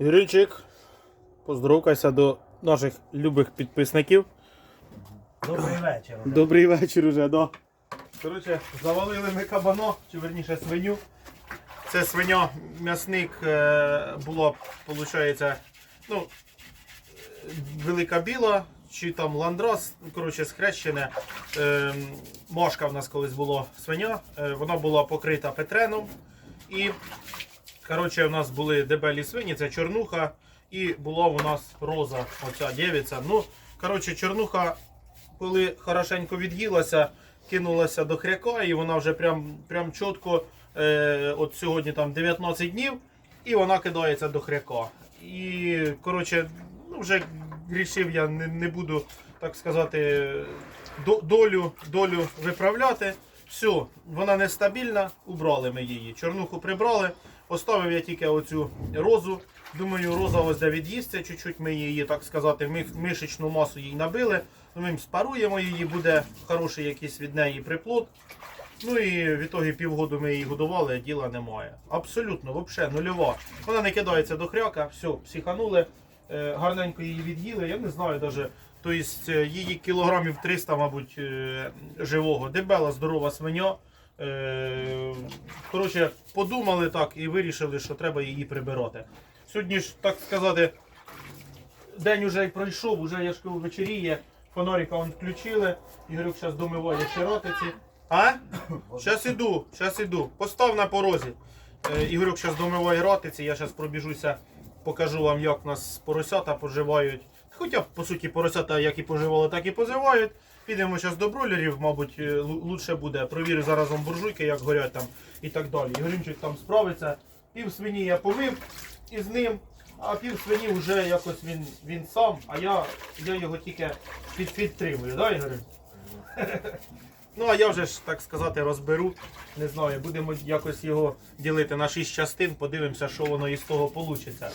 Юрійчик, поздоровкайся до наших любих підписників. Добрий вечір. Добрий вечір уже, да. Коротше, завалили ми кабано, чи верніше свиню. Це свиня, м'ясник е, було, виходить, ну, велика біла, чи там ландрас, ну, коротше, схрещене. Е, Машка в нас колись була свиня, е, вона була покрита петреном. І коротше, у нас були дебелі свині, це чорнуха, і була у нас роза, оця дівиця. Ну, коротше, чорнуха коли хорошенько від'їлася, кинулася до хряка, і вона вже прям, прям чітко, е, от сьогодні там 19 днів, і вона кидається до хряка. І коротше, ну вже рішив я не, не буду, так сказати, до- долю, долю виправляти. Все, вона нестабільна, убрали ми її. Чорнуху прибрали, оставив я тільки оцю розу. Думаю, роза ось від'їсться, чуть-чуть ми її, так сказати, мишечну масу їй набили. Ну, Ми спаруємо її, буде хороший якийсь від неї приплод. Ну і в ітогі півгоду ми її годували, діла немає. Абсолютно, взагалі, нульова. Вона не кидається до хряка, все, психанули, е, гарненько її від'їли. Я не знаю навіть. Тобто е, її кілограмів 300, мабуть, е, живого. Дебела, здорова свиня. Е, Коротше, подумали так і вирішили, що треба її прибирати. Сьогодні ж, так сказати, день уже пройшов, уже я ж кажу, вечеріє, фонарика он включили. Ігорюк зараз домиває широтиці. А? Зараз іду, зараз іду. Постав на порозі. Е, Ігорюк зараз домиває ратиці, я зараз пробіжуся, покажу вам, як у нас поросята поживають. Хоча, по суті, поросята як і поживали, так і позивають. Підемо зараз до бройлерів, мабуть, е, лучше буде. Провірю зараз буржуйки, як горять там і так далі. Ігорюнчик там справиться. Пів свині я помив із ним, а пів свині вже якось він, він сам, а я, я його тільки під, підтримую, да, Ігорю? Ну, а я вже ж, так сказати, розберу. Не знаю, будемо якось його ділити на 6 частин, подивимося, що воно із того вийде.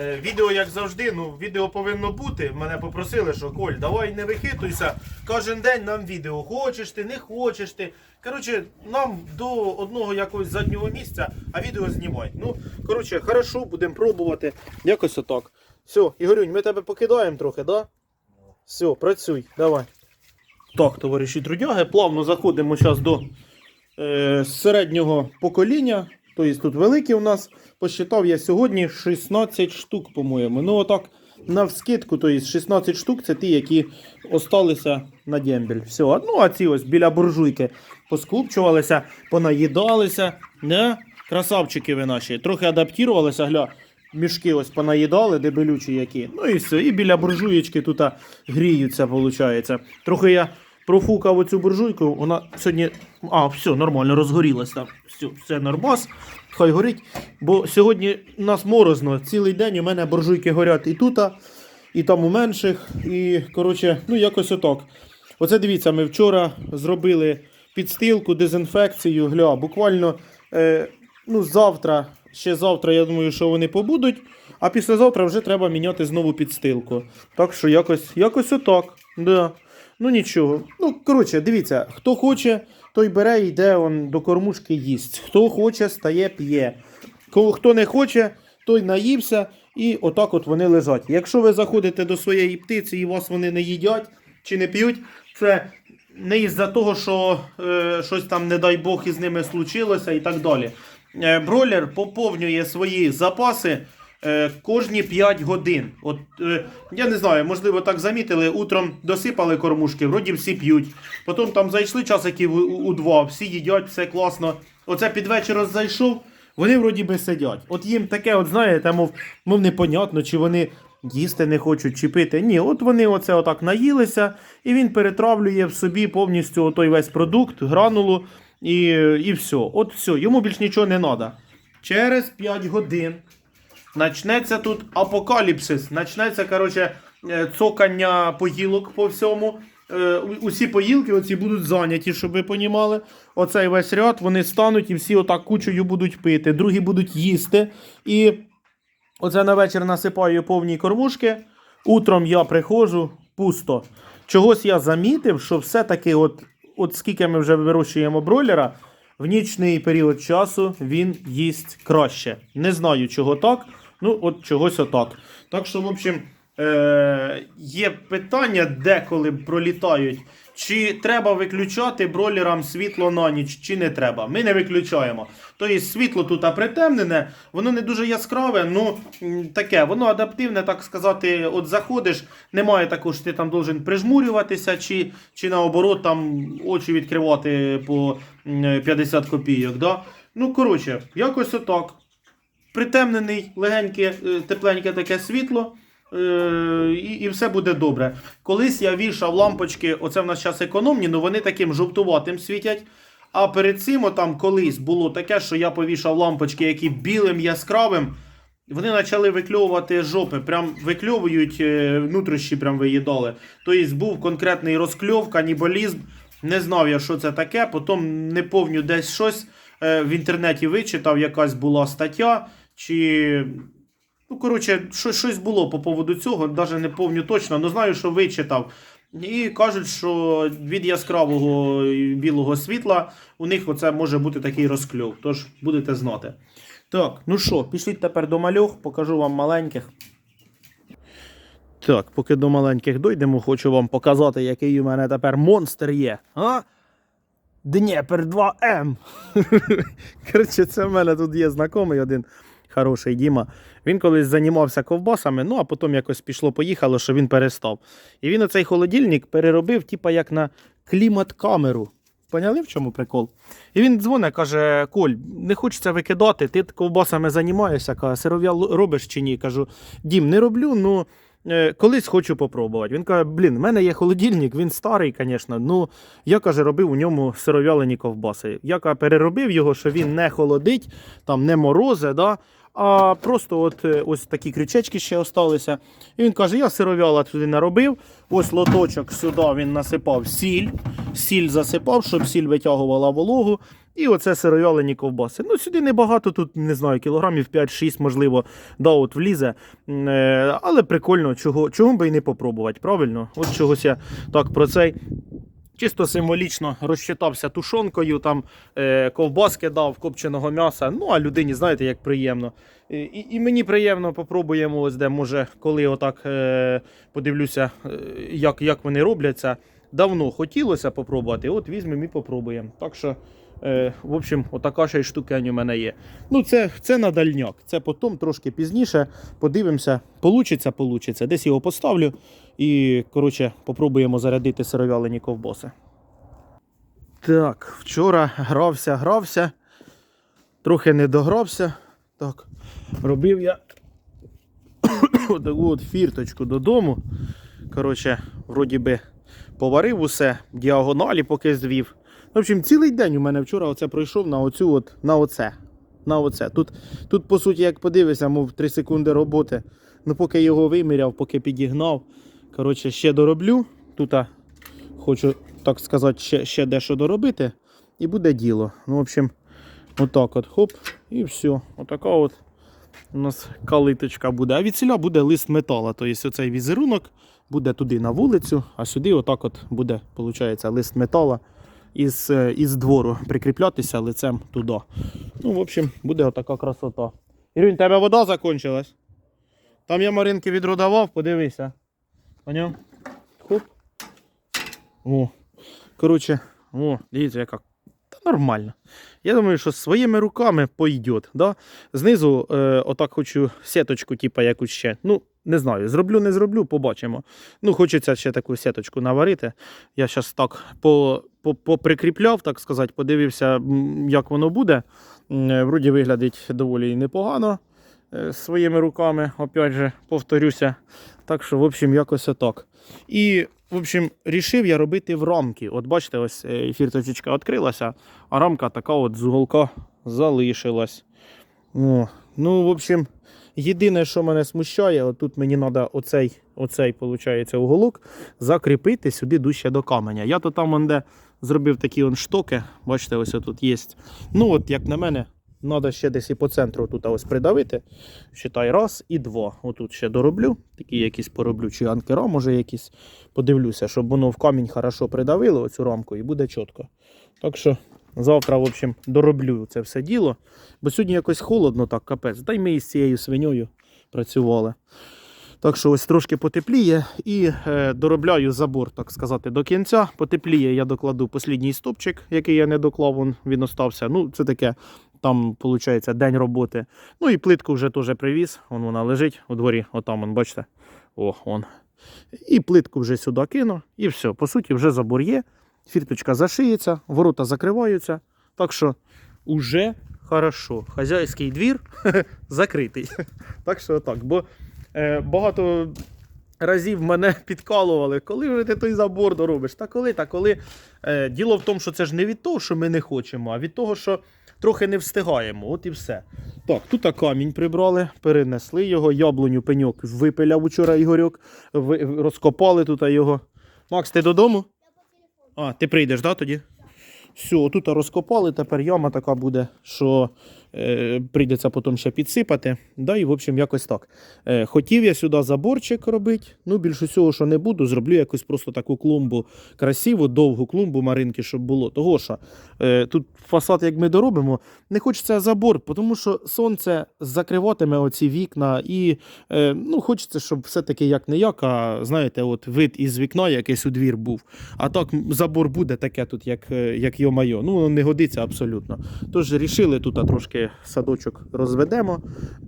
Е, відео, як завжди, ну, відео повинно бути. Мене попросили, що Коль, давай не вихитуйся. Кожен день нам відео. Хочеш ти, не хочеш ти. Коротше, нам до одного якогось заднього місця, а відео знімай. Ну, коротше, хорошо, будемо пробувати. Якось отак. Все, Ігорюнь, ми тебе покидаємо трохи, да? Все, працюй, давай. Так, товариші трудяги, плавно заходимо зараз до е, середнього покоління. Тобто тут великі у нас. Посчитав я сьогодні 16 штук, по-моєму. Ну, отак, навскидку, тобто 16 штук це ті, які осталися на дембель. Все. Ну, а ці ось біля буржуйки поскупчувалися, понаїдалися. Не? Красавчики ви наші. Трохи адаптувалися, гля. Мішки ось понаїдали, дебелючі які. Ну і все. І біля буржуєчки тут гріються, виходить. Трохи я профукав оцю буржуйку, вона сьогодні. А, все, нормально, розгорілась там. Все, все нормас. Хай горить. Бо сьогодні у нас морозно. Цілий день у мене буржуйки горять і тут, і там у менших. І, коротше, ну якось отак. Оце дивіться, ми вчора зробили підстилку, дезінфекцію. Гля, буквально е, ну, завтра, ще завтра, я думаю, що вони побудуть. А післязавтра вже треба міняти знову підстилку. Так що якось, якось отак. Да. Ну нічого. Ну, коротше, дивіться, хто хоче, той бере і йде он, до кормушки їсть. Хто хоче, стає, п'є. Хто не хоче, той наївся, і отак от вони лежать. Якщо ви заходите до своєї птиці і вас вони не їдять чи не п'ють, це не із-за того, що е, щось там, не дай Бог, із ними случилося і так далі. Е, бройлер поповнює свої запаси кожні 5 годин. От, е, я не знаю, можливо, так замітили, утром досипали кормушки, вроді всі п'ють. Потім там зайшли часиків у два, всі їдять, все класно. Оце під вечір зайшов, вони вроді би сидять. От їм таке, от знаєте, мов, мов непонятно, чи вони їсти не хочуть, чи пити. Ні, от вони оце отак наїлися, і він перетравлює в собі повністю той весь продукт, гранулу, і, і все. От все, йому більш нічого не треба. Через 5 годин Начнеться тут апокаліпсис. Начнеться, коротше, е, цокання поїлок по всьому. Е, Усі поїлки оці будуть зайняті, щоб ви понімали. Оцей весь ряд вони стануть і всі отак кучею будуть пити. Другі будуть їсти. І оце на вечір насипаю повні кормушки. Утром я приходжу, пусто. Чогось я замітив, що все-таки, от, от скільки ми вже вирощуємо бройлера, в нічний період часу він їсть краще. Не знаю, чого так. Ну, от чогось отак. Так що, в общем, е- є питання, деколи пролітають. Чи треба виключати бройлерам світло на ніч, чи не треба. Ми не виключаємо. Тобто світло тут притемнене, воно не дуже яскраве, ну таке, воно адаптивне, так сказати, от заходиш, немає такого, що ти там должен прижмурюватися, чи, чи наоборот там очі відкривати по 50 копійок. Да? Ну, коротше, якось отак. Притемнений, легеньке, е, тепленьке таке світло. е, І, і все буде добре. Колись я вішав лампочки, оце в нас зараз економні, але вони таким жовтуватим світять. А перед цим, отам колись було таке, що я повішав лампочки, які білим яскравим. Вони почали викльовувати жопи, прям викльовують, е, нутрощі прям виїдали. Тобто був конкретний розкльов, канібалізм. Не знав я, що це таке. Потім не повню десь щось в інтернеті вичитав, якась була стаття. Чи. Ну, коротше, щось було по поводу цього, навіть не повню точно, але знаю, що вичитав. І кажуть, що від яскравого білого світла у них оце може бути такий розкльов. Тож будете знати. Так, ну що, пішліть тепер до мальох, покажу вам маленьких. Так, поки до маленьких дойдемо, хочу вам показати, який у мене тепер монстр є. А? Дніпер 2М. Коротше, це в мене тут є знайомий один хороший Діма. Він колись займався ковбасами, ну а потім якось пішло-поїхало, що він перестав. І він оцей холодильник переробив, типа як на клімат-камеру. Поняли, в чому прикол? І він дзвонить, каже: Коль, не хочеться викидати, ти ковбасами займаєшся, каже, сиров'я робиш чи ні? Кажу, Дім, не роблю, ну. е, Колись хочу попробувати. Він каже: блін, в мене є холодильник, він старий, звісно. Ну, я каже, робив у ньому сиров'ялені ковбаси. Я каже, переробив його, що він не холодить, там не морозе, да? А просто от е, ось такі крючечки ще осталися. І він каже: я сиров'яла туди наробив. Ось лоточок сюди він насипав сіль, сіль засипав, щоб сіль витягувала вологу. І оце сиров'ялені ковбаси. Ну, сюди небагато, тут не знаю, кілограмів 5-6, можливо, да, от влізе. Е, Але прикольно, чого, чого би і не попробувати, правильно? От чогось я так про цей. Чисто символічно розчитався тушонкою, там е, ковбаски дав, копченого м'яса. Ну, а людині, знаєте, як приємно. І, і, мені приємно попробуємо, ось де, може, коли отак е, подивлюся, е, як, як вони робляться. Давно хотілося попробувати, от візьмемо і попробуємо. Так що, е, в общем, отака ще й штукень у мене є. Ну, це, це на дальняк. Це потім трошки пізніше. Подивимося, получиться, получиться. Десь його поставлю і, коротше, попробуємо зарядити сировялені ковбаси. Так, вчора грався, грався. Трохи не догрався. Так, робив я таку от фірточку додому. Коротше, вроді би поварив усе, діагоналі поки звів. В общем, цілий день у мене вчора оце пройшов на оцю от, на оце. На оце. Тут, тут, по суті, як подивишся, мов 3 секунди роботи. Ну, поки його виміряв, поки підігнав. Коротше, ще дороблю. Тут хочу, так сказати, ще, ще дещо доробити. І буде діло. Ну, в общем, отак от хоп, і все. Отака от у нас калиточка буде. А від ціля буде лист метала. Тобто оцей візерунок буде туди на вулицю, а сюди отак от буде, виходить, лист метала із, е, із двору прикріплятися лицем туди. Ну, в общем, буде отака красота. Ірюнь, тебе вода закончилась? Там я Маринки відродавав, подивися. Поняв? Хоп. О. Коротше, о, дивіться, яка. Та нормально. Я думаю, що своїми руками пойдет. Да? Знизу е, отак хочу сіточку, типу, якусь ще. Ну, не знаю, зроблю, не зроблю, побачимо. Ну, хочеться ще таку сіточку наварити. Я зараз так по, по, поприкріпляв, так сказати, подивився, як воно буде. Вроді виглядить доволі непогано е, своїми руками, опять же, повторюся. Так що, в общем, якось отак. І, в общем, рішив я робити в рамки. От бачите, ось е, фірточечка відкрилася, а рамка така от з уголка залишилась. О, ну, в общем, єдине, що мене смущає, от тут мені треба оцей, оцей виходить, уголок закріпити сюди дужче до каменя. Я то там, де зробив такі он штоки, бачите, ось тут є. Ну, от, як на мене, треба ще десь і по центру тут ось придавити. Считай, раз і два. Отут ще дороблю, такі якісь пороблю, чи анкера, може якісь. Подивлюся, щоб воно в камінь хорошо придавило оцю рамку і буде чітко. Так що завтра, в общем, дороблю це все діло. Бо сьогодні якось холодно, так, капець. Дай ми із цією свиньою працювали. Так що ось трошки потепліє і е, доробляю забор, так сказати, до кінця. Потепліє, я докладу послідній стопчик, який я не доклав, він, остався. Ну, це таке, там, виходить, день роботи. Ну і плитку вже теж привіз. Вон вона лежить у дворі, отам, вон, бачите. О, он. І плитку вже сюди кину, і все. По суті, вже забор є. Фірточка зашиється, ворота закриваються. Так що уже хорошо. Хазяйський двір закритий. Так що так. Бо е, багато разів мене підкалували, коли вже ти той забор доробиш. Та коли, та коли. Е, діло в тому, що це ж не від того, що ми не хочемо, а від того, що трохи не встигаємо. От і все. Так, тут камінь прибрали, перенесли його, яблуню пеньок випиляв учора Ігорьок, розкопали тут його. Макс, ти додому? А, ти прийдеш, да, тоді? Все, тут розкопали, тепер яма така буде, що прийдеться потім ще підсипати. Да, і, в общем, якось так. Е, хотів я сюди заборчик робити. Ну, більше всього, що не буду, зроблю якусь просто таку клумбу красиву, довгу клумбу маринки, щоб було. Того що е, тут фасад, як ми доробимо, не хочеться забор, тому що сонце закриватиме оці вікна, і е, ну, хочеться, щоб все-таки як не як, а знаєте, от вид із вікна якийсь у двір був. А так забор буде таке тут, як, е, як йо-майо. Ну, не годиться абсолютно. Тож рішили тут а, садочок розведемо.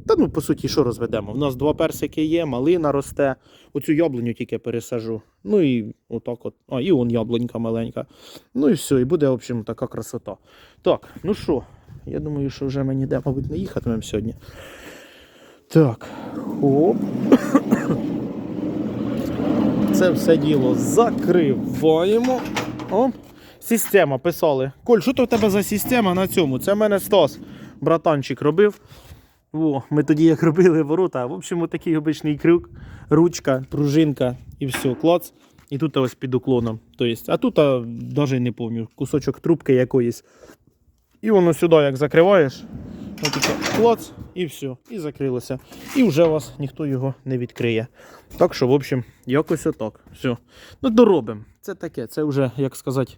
Та ну, по суті, що розведемо? У нас два персики є, малина росте. Оцю яблуню тільки пересажу. Ну і отак от. А, і он яблунька маленька. Ну і все, і буде, в общем, така красота. Так, ну що, я думаю, що вже мені де, мабуть, не їхатимемо сьогодні. Так, оп. Це все діло закриваємо. О, система писали. Коль, що то в тебе за система на цьому? Це в мене Стас, братанчик, робив. О, ми тоді як робили ворота. В общем, такий обичний крюк, ручка, пружинка і все, клац. І тут ось під уклоном. Тобто, а тут навіть не пам'ятаю, кусочок трубки якоїсь. І воно сюди як закриваєш, отаке клац, і все, і закрилося. І вже вас ніхто його не відкриє. Так що, в общем, якось отак. Все. Ну, доробимо. Це таке, це вже, як сказати,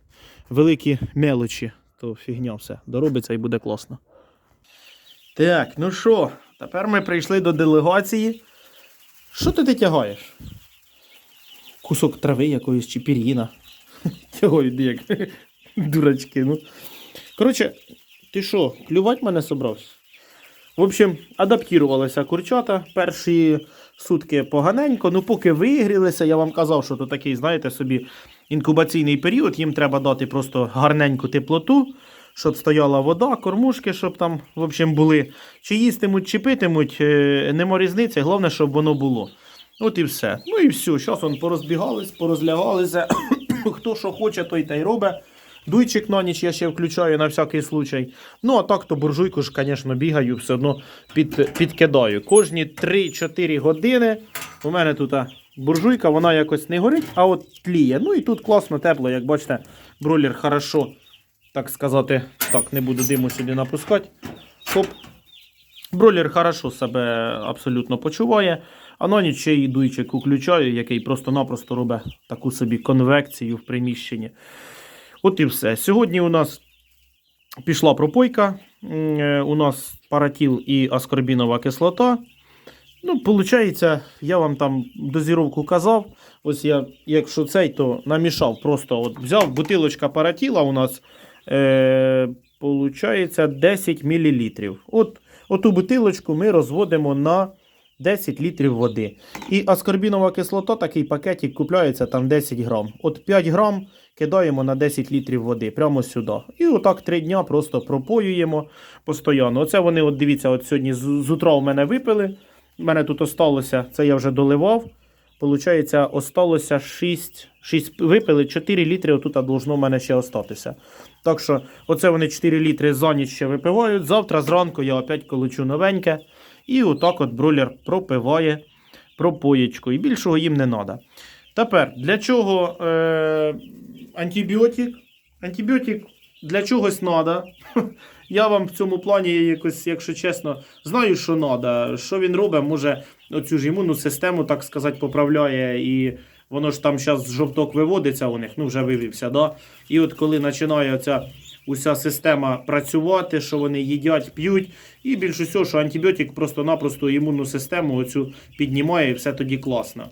великі мелочі. То фігня все. Доробиться і буде класно. Так, ну що, тепер ми прийшли до делегації. Що ти, тягаєш? Кусок трави якоїсь чи пір'їна. Тягають як дурачки. ну. Коротше, ти що, клювати мене собрався? В общем, адаптувалися курчата. Перші сутки поганенько, ну поки вигрілися, я вам казав, що то такий, знаєте, собі інкубаційний період, їм треба дати просто гарненьку теплоту, щоб стояла вода, кормушки, щоб там, в общем, були. Чи їстимуть, чи питимуть, е, нема різниці, головне, щоб воно було. От і все. Ну і все. Зараз он порозбігались, порозлягалися. Хто що хоче, той та й робить. Дуйчик на ніч я ще включаю на всякий случай. Ну, а так то буржуйку ж, звісно, бігаю, все одно під, підкидаю. Кожні 3-4 години у мене тут буржуйка, вона якось не горить, а от тліє. Ну і тут класно, тепло, як бачите, бройлер хорошо, так сказати, так, не буду диму сюди напускати. Хоп. Бройлер хорошо себе абсолютно почуває. А на ніч ще й дуйчик включаю, який просто-напросто робить таку собі конвекцію в приміщенні. От і все. Сьогодні у нас пішла пропойка. Е, У нас паратіл і аскорбінова кислота. Ну, виходить, я вам там дозіровку казав. Ось я, якщо цей, то намішав. Просто от взяв бутилочка паратіла у нас. Е, Получається 10 мл. От оту бутилочку ми розводимо на 10 літрів води. І аскорбінова кислота, такий пакетик купляється там 10 грам. От 5 грам кидаємо на 10 літрів води прямо сюди. І отак 3 дня просто пропоюємо постійно. Оце вони, от дивіться, от сьогодні з, з утра у мене випили. У мене тут осталося, це я вже доливав. Получається, осталося 6, 6 випили, 4 літри отут должно в мене ще остатися. Так що, оце вони 4 літри за ніч ще випивають. Завтра зранку я опять колочу новеньке. І отак от бройлер пропиває пропоєчку. І більшого їм не треба. Тепер, для чого е, антибіотик? Антибіотик для чогось треба. Я вам в цьому плані якось, якщо чесно, знаю, що треба. Що він робить, може оцю ж імунну систему, так сказати, поправляє. І воно ж там зараз жовток виводиться у них, ну вже вивівся. Да? І от коли починає ця уся система працювати, що вони їдять, п'ють. І більше всього, що антибіотик просто-напросто імунну систему оцю піднімає, і все тоді класно.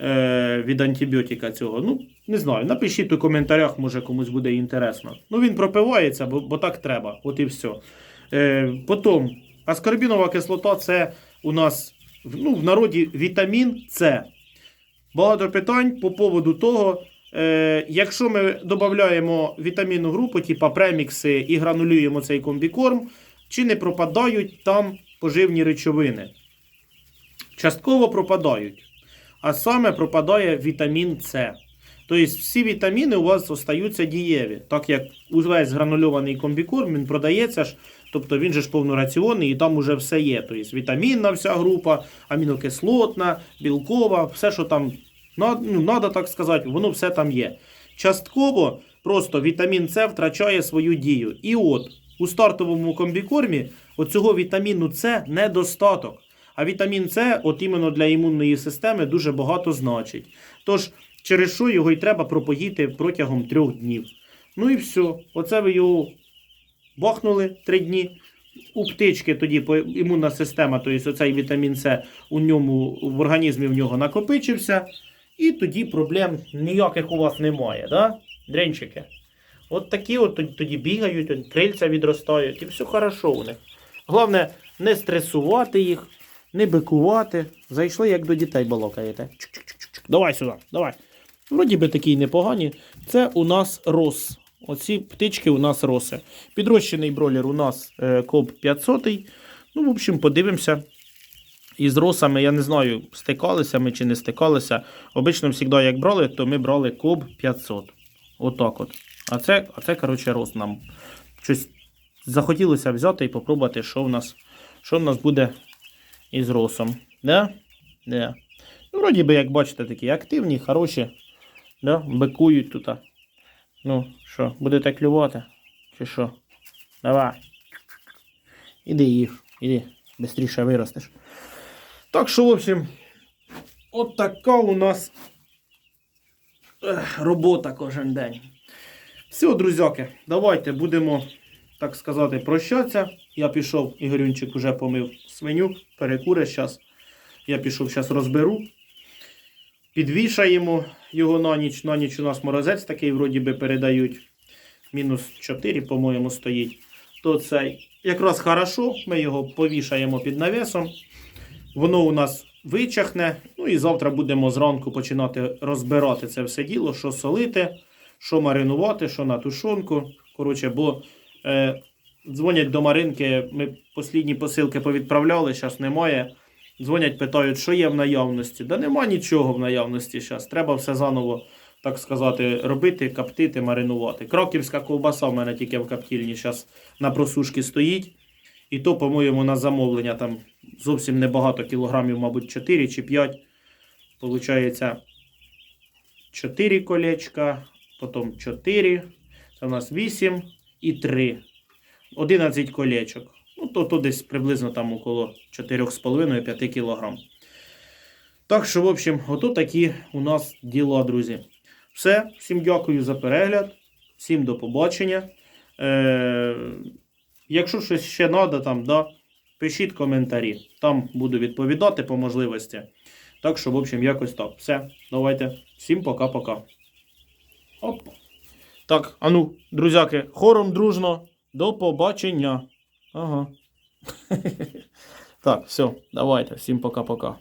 Е, від антибіотика цього. Ну, не знаю. Напишіть у коментарях, може комусь буде інтересно. Ну, він пропивається, бо, бо так треба. От і все. Е, потім, аскорбінова кислота це у нас ну, в народі вітамін С. Багато питань по поводу того, е, якщо ми додаємо вітамінну групу, типа премікси, і гранулюємо цей комбікорм, чи не пропадають там поживні речовини? Частково пропадають. А саме пропадає вітамін С. Тобто всі вітаміни у вас остаються дієві. Так як увесь гранульований комбікорм він продається ж, тобто він же ж повнораціонний і там уже все є. Тобто вітамінна вся група, амінокислотна, білкова, все, що там ну, надо так сказати, воно все там є. Частково просто вітамін С втрачає свою дію. І от у стартовому комбікормі оцього вітаміну С недостаток. А вітамін С, от іменно для імунної системи, дуже багато значить. Тож, через що його й треба пропоїти протягом трьох днів. Ну і все. Оце ви його бахнули три дні. У птички тоді імунна система, тобто оцей вітамін С у ньому в організмі в нього накопичився. І тоді проблем ніяких у вас немає, да? Дренчики? От такі от тоді- бігають, крильця відростають, і все хорошо у них. Головне, не стресувати їх, не бикувати. Зайшли, як до дітей балокаєте. Чук-чук-чук-чук. Давай сюди, давай. Вроді би такі непогані. Це у нас рос. Оці птички у нас роси. Підрощений бройлер у нас е, коп 500. Ну, в общем, подивимося. Із росами, я не знаю, стикалися ми чи не стикалися. Обично, завжди, як брали, то ми брали коб 500. Отак от. А це, а це коротше, рос нам. Щось захотілося взяти і попробувати, що в нас, що в нас буде із росом. Да? Да. Ну, вроді би, як бачите, такі активні, хороші. Да? Бикують тут. Ну, що, будете клювати? Чи що? Давай. Іди їж, іди, швидше виростеш. Так що, в общем, от така у нас робота кожен день. Все, друзяки, давайте будемо, так сказати, прощатися. Я пішов, Ігорюнчик вже помив свиню, перекуре зараз. Я пішов, зараз розберу. Підвішаємо його на ніч. На ніч у нас морозець такий, вроді би, передають. Мінус 4, по-моєму, стоїть. То це якраз хорошо. Ми його повішаємо під навісом. Воно у нас вичахне. Ну і завтра будемо зранку починати розбирати це все діло, що солити, що маринувати, що на тушонку. Коротше, бо е, дзвонять до Маринки, ми послідні посилки повідправляли, зараз немає. Дзвонять, питають, що є в наявності. Да нема нічого в наявності зараз. Треба все заново, так сказати, робити, каптити, маринувати. Кроківська ковбаса в мене тільки в каптільні зараз на просушці стоїть. І то, по-моєму, на замовлення там зовсім небагато кілограмів, мабуть, 4 чи 5. Получається 4 колечка, потім 4. Це у нас 8 і 3. 11 колечок. То, то десь приблизно там около 4,5-5 кілограм. Так що, в общем, ото такі у нас діла, друзі. Все, всім дякую за перегляд, всім до побачення. Е, якщо щось ще треба, там, да, пишіть коментарі. Там буду відповідати по можливості. Так що, в общем, якось так. Все, давайте. Всім пока-пока. Оп. Так, а ну, друзяки, хором дружно. До побачення. Ага. Так, все, давайте. Всім пока-пока.